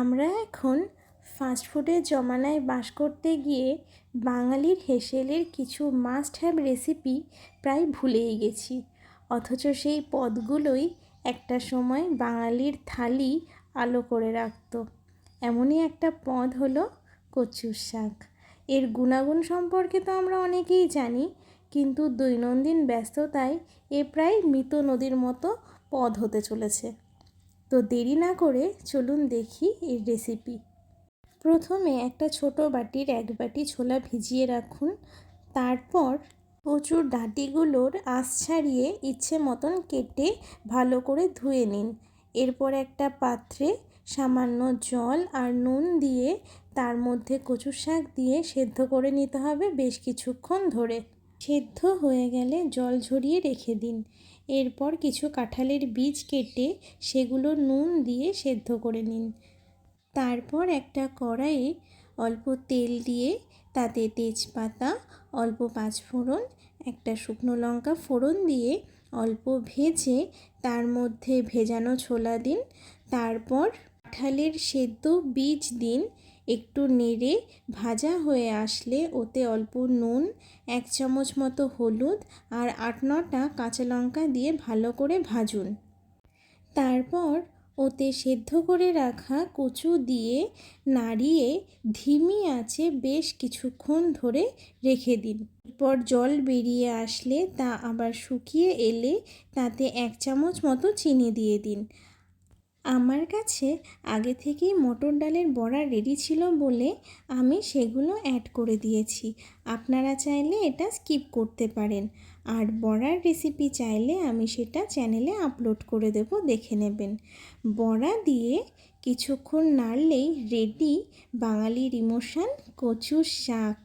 আমরা এখন ফাস্টফুডের জমানায় বাস করতে গিয়ে বাঙালির হেসেলের কিছু মাস্ট হ্যাভ রেসিপি প্রায় ভুলেই গেছি। অথচ সেই পদগুলোই একটা সময় বাঙালির থালি আলো করে রাখতো। এমনই একটা পদ হলো কচুর শাক। এর গুণাগুণ সম্পর্কে তো আমরা অনেকেই জানি, কিন্তু দৈনন্দিন ব্যস্ততায় এ প্রায় মৃত নদীর মতো পদ হতে চলেছে। তো দেরি না করে চলুন দেখি এর রেসিপি প্রথমে একটা ছোট বাটির এক বাটি ছোলা ভিজিয়ে রাখুন। তারপর প্রচুর ডাঁটিগুলোর আঁশ ছাড়িয়ে ইচ্ছে মতন কেটে ভালো করে ধুয়ে নিন। এরপর একটা পাত্রে সামান্য জল আর নুন দিয়ে তার মধ্যে কচু শাক দিয়ে সেদ্ধ করে নিতে হবে বেশ কিছুক্ষণ ধরে। সেদ্ধ হয়ে গেলে জল ঝরিয়ে রেখে দিন। এরপর কিছু কাঁঠালের বীজ কেটে সেগুলো নুন দিয়ে সেদ্ধ করে নিন। তারপর একটা কড়াইয়ে অল্প তেল দিয়ে তাতে তেজপাতা, অল্প পাঁচফোড়ন একটা শুকনো লঙ্কা ফোড়ন দিয়ে অল্প ভেজে তার মধ্যে ভেজানো ছোলা দিন। তারপর কাঁঠালের সেদ্ধ বীজ দিন। একটু নেড়ে ভাজা হয়ে আসলে ওতে অল্প নুন, এক চামচ মতো হলুদ আর আট নটা কাঁচা লঙ্কা দিয়ে ভালো করে ভাজুন। তারপর ওতে সেদ্ধ করে রাখা কচু দিয়ে নাড়িয়ে ধিমি আঁচে বেশ কিছুক্ষণ ধরে রেখে দিন। এরপর জল বেরিয়ে আসলে তা আবার শুকিয়ে এলে তাতে এক চামচ মতো চিনি দিয়ে দিন। আমার কাছে আগে থেকেই মটর ডালের বড়া রেডি ছিল বলে আমি সেগুলো অ্যাড করে দিয়েছি। আপনারা চাইলে এটা স্কিপ করতে পারেন। আর বড়ার রেসিপি চাইলে আমি সেটা চ্যানেলে আপলোড করে দেব, দেখে নেবেন। বড়া দিয়ে কিছুক্ষণ নাড়লেই রেডি বাঙালির ইমোশান কচুর শাক।